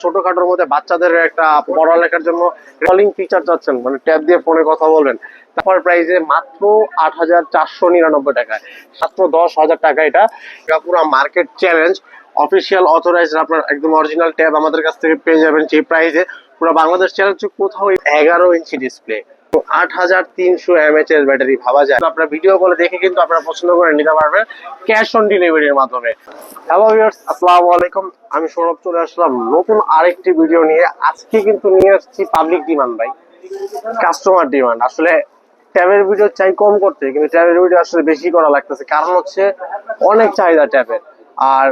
ছোটখাটোর মধ্যে বাচ্চাদের একটা পড়ালেখার জন্য কলিং ফিচার চাচ্ছেন মানে ট্যাব দিয়ে ফোনে কথা বলবেন। তারপর প্রাইসে মাত্র আট হাজার চারশো নিরানব্বই টাকায়। মাত্র দশ হাজার টাকা এটা। পুরো মার্কেট চ্যালেঞ্জ অফিসিয়াল অথরাইজ আপনার একদম অরিজিনাল ট্যাব আমাদের কাছ থেকে পেয়ে যাবেন যে প্রাইসে পুরো বাংলাদেশ চ্যালেঞ্জ কোথাও এগারো ইঞ্চি ডিসপ্লে আট হাজার তিনশো ব্যাটারি ভাবা যায়। আপনার ভিডিও দেখে কিন্তু আপনারা পছন্দ করে নিতে পারবেন ক্যাশ অন ডেলিভারির মাধ্যমে। আমি চলে আসলাম। নতুন আরেকটি ভিডিও নিয়ে। আজকে কিন্তু নিয়ে আসছি পাবলিক ডিমান্ড কাস্টমার ডিমান্ড আসলে ট্যাবের ভিডিও চাই কম করতে, কিন্তু ট্যাবের ভিডিও আসলে বেশি করা লাগতেছে। কারণ হচ্ছে অনেক চাহিদা ট্যাবের আর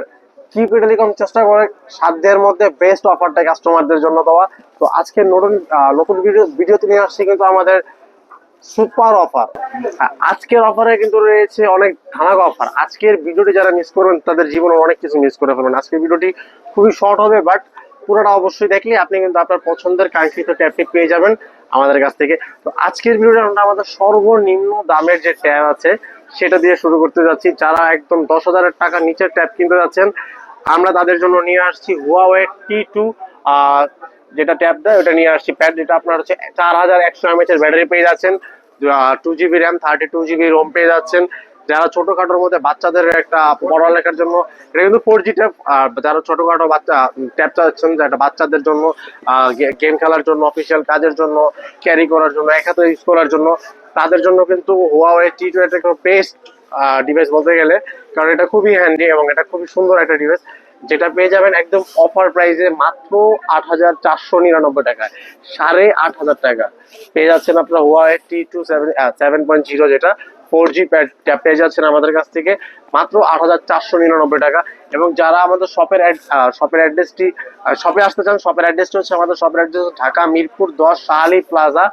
কিপ টেলিকম চেষ্টা করে, সাধ্যের মধ্যে বেস্ট অফারটা কাস্টমারদের জন্য দেওয়া। তো আজকে নতুন নতুন ভিডিও ভিডিওতে নিয়ে আসছি কিন্তু আমাদের সুপার অফার আজকের অফারে কিন্তু রয়েছে অনেক ধামাকা অফার আজকের ভিডিওটি যারা মিস করবেন, তাদের জীবনে অনেক কিছু মিস করে ফেলবেন। আজকের ভিডিওটি খুবই শর্ট হবে বাট পুরোটা অবশ্যই দেখলে আপনি কিন্তু আপনার পছন্দের কাঙ্ক্ষিত ট্যাবটি পেয়ে যাবেন আমাদের কাছ থেকে। তো আজকের ভিডিওটা আমরা আমাদের সর্বনিম্ন দামের যে ট্যাব আছে, সেটা দিয়ে শুরু করতে যাচ্ছি। যারা একদম দশ হাজারের টাকা নিচের ট্যাব কিনতে যাচ্ছেন আমরা তাদের জন্য নিয়ে আসছি হুয়াওয়ে টি টু যেটা ট্যাব দেয়, ওটা নিয়ে আসছি। প্যাড যেটা আপনার হচ্ছে চার হাজার একশো এমএচ এর ব্যাটারি পেয়ে যাচ্ছেন। Two GB RAM thirty two GB ROM পেয়ে যাচ্ছেন। যারা ছোটখাটোর মধ্যে বাচ্চাদের একটা পড়ালেখার জন্য, এটা কিন্তু ফোর জি ট্যাব যারা ছোটখাটো বাচ্চা ট্যাব চাচ্ছেন যেটা বাচ্চাদের জন্য গেম খেলার জন্য অফিসিয়াল কাজের জন্য ক্যারি করার জন্য এক হাতে ইউজ করার জন্য, তাদের জন্য কিন্তু হুয়াওয়ে টি টু একটা বেস্ট ডিভাইস বলতে গেলে, কারণ এটা খুবই হ্যান্ডি এবং এটা খুবই সুন্দর একটা ডিভাইস যেটা পেয়ে যাবেন একদম অফার প্রাইসে মাত্র আট হাজার চারশো নিরানব্বই টাকায়, সাড়ে আট হাজার টাকা। পেয়ে যাচ্ছেন আপনার Y T two seven seven point zero যেটা ফোর জি পেয়ে যাচ্ছেন আমাদের কাছ থেকে, মাত্র আট হাজার চারশো নিরানব্বই টাকা। এবং যারা আমাদের শপের শপের অ্যাড্রেসটি শপে আসতে চান শপের অ্যাড্রেসটি হচ্ছে আমাদের শপের অ্যাড্রেস ঢাকা মিরপুর দশ শাহালি প্লাজা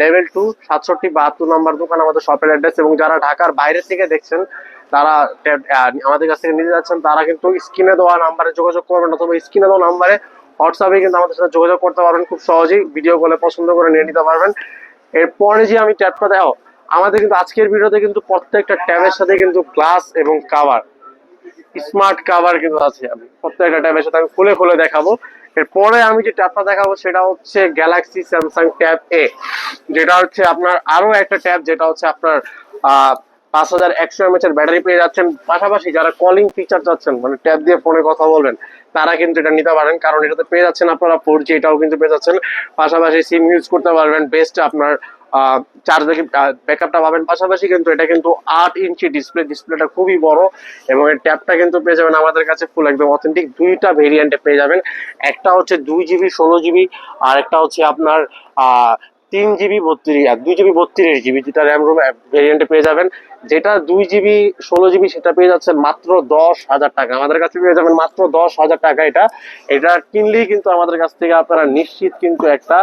লেভেল টু সাতষট্টি, বাহাত্তর নম্বর দোকান, আমাদের শপের অ্যাড্রেস এবং যারা ঢাকার বাইরে থেকে দেখছেন, তারা আমাদের কাছ থেকে নিতে যাচ্ছেন, তারা কিন্তু স্ক্রিনে দেওয়া নাম্বারে যোগাযোগ করবেন অথবা স্ক্রিনে দেওয়া নাম্বারে হোয়াটসঅ্যাপে কিন্তু আমাদের সাথে যোগাযোগ করতে পারবেন, খুব সহজেই ভিডিও কলে পছন্দ করে নিয়ে নিতে পারবেন। এরপরে যে আমি ট্যাবটা দেখো আমাদের কিন্তু আজকের ভিডিওতে কিন্তু প্রত্যেকটা ট্যাবের সাথে কিন্তু গ্লাস এবং কাভার স্মার্ট কাভার কিন্তু আছে। আমি প্রত্যেকটা ট্যাবের সাথে আমি খুলে খুলে দেখাবো। এরপরে আমি যে ট্যাবটা দেখাবো সেটা হচ্ছে গ্যালাক্সি স্যামসাং ট্যাব এ যেটা হচ্ছে আপনার আরও একটা ট্যাব যেটা হচ্ছে আপনার পাঁচ হাজার একশো এমএচ এর ব্যাটারি পেয়ে যাচ্ছেন। পাশাপাশি যারা কলিং ফিচার যাচ্ছেন মানে ট্যাব দিয়ে ফোনে কথা বলবেন, তারা কিন্তু এটা নিতে পারেন, কারণ এটাতে পেয়ে যাচ্ছেন আপনারা ফোর জি এটাও কিন্তু পেয়ে যাচ্ছেন। পাশাপাশি সিম ইউজ করতে পারবেন বেস্ট আপনার চার্জ ব্যাকআপটা পাবেন। পাশাপাশি কিন্তু এটা কিন্তু আট ইঞ্চি ডিসপ্লে ডিসপ্লেটা খুবই বড় এবং এর ট্যাবটা কিন্তু পেয়ে যাবেন আমাদের কাছে ফুল একদম অথেন্টিক দুইটা ভেরিয়েন্টে পেয়ে যাবেন। একটা হচ্ছে দুই জিবি ষোলো জিবি আর একটা হচ্ছে আপনার তিন জিবি বত্রিশ আর দুই জিবি বত্রিশ জিবি যেটা র্যাম রোম ভেরিয়েন্টে পেয়ে যাবেন। যেটা দুই জিবি ষোলো জিবি সেটা পেয়ে যাচ্ছেন মাত্র দশ হাজার টাকা। আমাদের কাছে পেয়ে যাবেন মাত্র দশ হাজার টাকা এটা। এটা কিনলেই কিন্তু আমাদের কাছ থেকে আপনারা নিশ্চিত কিন্তু একটা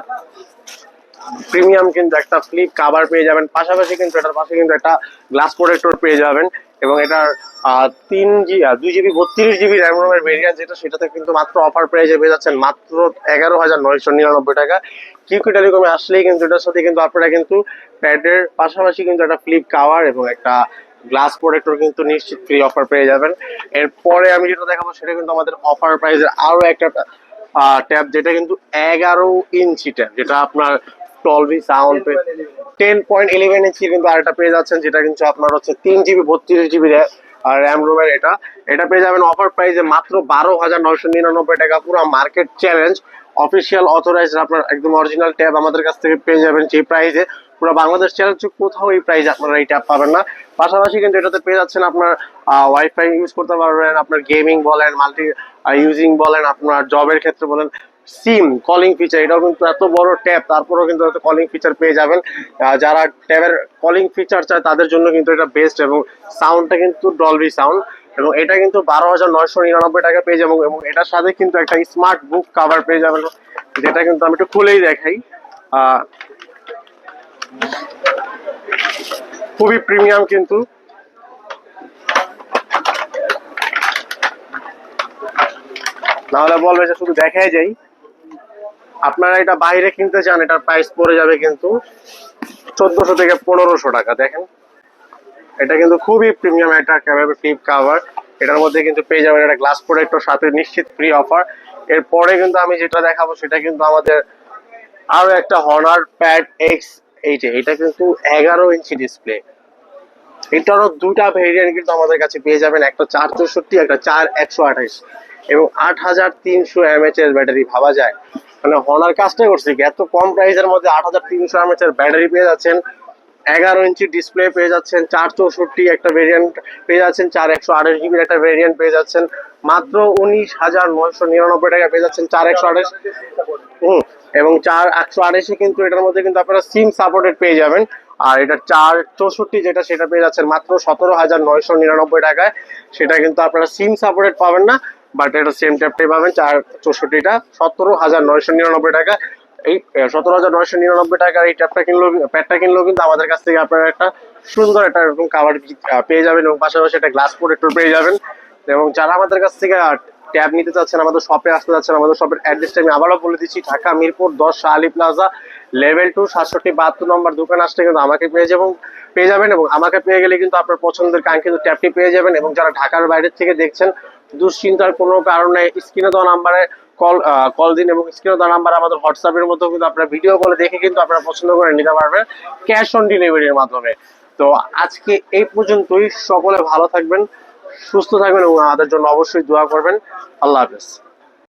প্রিমিয়াম কিন্তু একটা ফ্লিপ কাভার পেয়ে যাবেন। পাশাপাশি কিন্তু এটার পাশে কিন্তু একটা গ্লাস প্রোটেক্টর পেয়ে যাবেন এবং এটার তিন জি দুই জিবি, বত্রিশ জিবি র্যাম রোমের ভেরিয়েন্ট যেটা, সেটাতে কিন্তু মাত্র অফার প্রাইসে পেয়ে যাচ্ছেন মাত্র এগারো হাজার নয়শো নিরানব্বই টাকা। কিউকি টেলিকমে আসলেই কিন্তু এটার সাথে কিন্তু আপনারা কিন্তু প্যাডের পাশাপাশি কিন্তু একটা ফ্লিপ কাভার এবং একটা গ্লাস প্রোটেক্টর কিন্তু নিশ্চিত ফ্রি অফার পেয়ে যাবেন। এরপরে আমি যেটা দেখাবো, সেটা কিন্তু আমাদের অফার প্রাইসের আরও একটা ট্যাব যেটা কিন্তু এগারো ইঞ্চি ট্যাব যেটা আপনার টলভি sound ten point eleven inch কিন্তু আরেকটা পেয়ে যাচ্ছেন যেটা কিন্তু আপনার হচ্ছে তিন জিবি বত্রিশ জিবি র্যাম রোমের এটা। এটা পেয়ে যাবেন অফার প্রাইসে মাত্র বারো হাজার নয়শো নিরানব্বই টাকা। পুরো মার্কেট চ্যালেঞ্জ অফিসিয়াল অথরাইজ আপনার একদম অরিজিনাল ট্যাব আমাদের কাছ থেকে পেয়ে যাবেন যে প্রাইসে পুরো বাংলাদেশ চ্যালেঞ্জ কোথাও এই প্রাইস আপনারা এই ট্যাব পাবেন না। পাশাপাশি কিন্তু এটাতে পেয়ে যাচ্ছেন আপনার ওয়াইফাই ইউজ করতে পারবেন আপনার গেমিং বলেন মাল্টি ইউজিং বলেন আপনার জবের ক্ষেত্রে বলেন। সিম কলিং ফিচার এটাও কিন্তু এত বড় ট্যাব, তারপরেও কিন্তু এত কলিং ফিচার পেয়ে যাবেন। যারা ট্যাবের কলিং ফিচার চায়, তাদের জন্য কিন্তু এটা বেস্ট এবং সাউন্ডটা কিন্তু ডলবি সাউন্ড এবং এটা কিন্তু বারো হাজার নয়শো নিরানব্বই টাকা পেয়ে যাবেন এবং এটার সাথে কিন্তু একটা স্মার্ট বুক কাভার পেয়ে যাবেন। যেটা কিন্তু আমি একটু খুলেই দেখাই। খুবই প্রিমিয়াম কিন্তু। নাহলে বলবে যে শুধু দেখাই যাই। আপনারা এটা বাইরে কিনতে চান, এটার প্রাইস পড়ে যাবে কিন্তু চোদ্দশো থেকে পনেরোশো টাকা, দেখেন। এটা কিন্তু খুবই প্রিমিয়াম একটা ক্যামেরা ফ্লিপ কাভার এটার মধ্যে কিন্তু পেয়ে যাবেন একটা গ্লাস প্রোডাক্টর সাথে নিশ্চিত ফ্রি অফার এরপরে কিন্তু আমি যেটা দেখাবো, সেটা কিন্তু আমাদের আরও একটা হনার প্যাড এক্স এই যে, এটা কিন্তু এগারো ইঞ্চি ডিসপ্লে এটারও দুটা ভেরিয়েন্ট কিন্তু আমাদের কাছে পেয়ে যাবেন, একটা চার চৌষট্টি, একটা চার একশো আঠাশ। এবং আট হাজার তিনশো এমএচ এর ব্যাটারি ভাবা যায়। মানে হনার কাজটাই করছে। এত কম প্রাইসের মধ্যে আট হাজার তিনশো এমএচ এর ব্যাটারি পেয়ে যাচ্ছেন। এগারো ইঞ্চি ডিসপ্লে পেয়ে যাচ্ছেন, চার চৌষট্টি একটা ভেরিয়েন্ট পেয়ে যাচ্ছেন, চার একশো আঠাশ জিবির একটা ভেরিয়েন্ট পেয়ে যাচ্ছেন। মাত্র উনিশ হাজার নয়শো নিরানব্বই টাকা পেয়ে যাচ্ছেন, চার একশো আঠাশ। হুম, এবং চার একশো আঠাশে কিন্তু এটার মধ্যে কিন্তু আপনারা সিম সাপোর্টেড পেয়ে যাবেন। আর এটা চার চৌষট্টি যেটা সেটা পেয়ে যাচ্ছেন মাত্র সতেরো হাজার নয়শো নিরানব্বই টাকায়। সেটা কিন্তু আপনারা সিম সাপোর্টেড পাবেন না। বাট এটা সেম ট্যাপটাই পাবেন, চার চৌষট্টিটা। সতেরো হাজার নয়শো নিরানব্বই টাকা। এই সতেরো হাজার নয়শো নিরানব্বই টাকার এই ট্যাপটা কিনলেও প্যাডটা কিনলেও কিন্তু আমাদের কাছ থেকে আপনারা একটা সুন্দর একটা এরকম কাভার পেয়ে যাবেন এবং পাশাপাশি একটা গ্লাস প্রোটেক্টর পেয়ে যাবেন। এবং যারা আমাদের কাছ থেকে ট্যাব নিতে চাচ্ছেন আমাদের শপে আসতে চাচ্ছেন আমাদের শপের অ্যাড্রেসটা আমি আবারও বলে দিচ্ছি, ঢাকা মিরপুর দশ শাহালি প্লাজা লেভেল টু সাতষট্টি, বাহাত্তর নম্বর দোকান আসলে কিন্তু আমাকে পেয়ে যাবেন পেয়ে যাবেন এবং আমাকে পেয়ে গেলে কিন্তু আপনার পছন্দের কাঙ্ক্ষিত ট্যাবটি পেয়ে যাবেন এবং যারা ঢাকার বাইরে থেকে দেখছেন, দুশ্চিন্তার কোনো কারণে স্ক্রিনে দেওয়া নাম্বারে কল কল দিন এবং স্ক্রিনে দেওয়া নাম্বার আমাদের হোয়াটসঅ্যাপের মধ্যেও কিন্তু আপনারা ভিডিও কলে দেখে কিন্তু আপনারা পছন্দ করে নিতে পারবেন ক্যাশ অন ডেলিভারির মাধ্যমে। তো আজকে এই পর্যন্তই, সকলে ভালো থাকবেন। সুস্থ থাকবেন এবং আমাদের জন্য অবশ্যই দোয়া করবেন। আল্লাহ হাফেজ।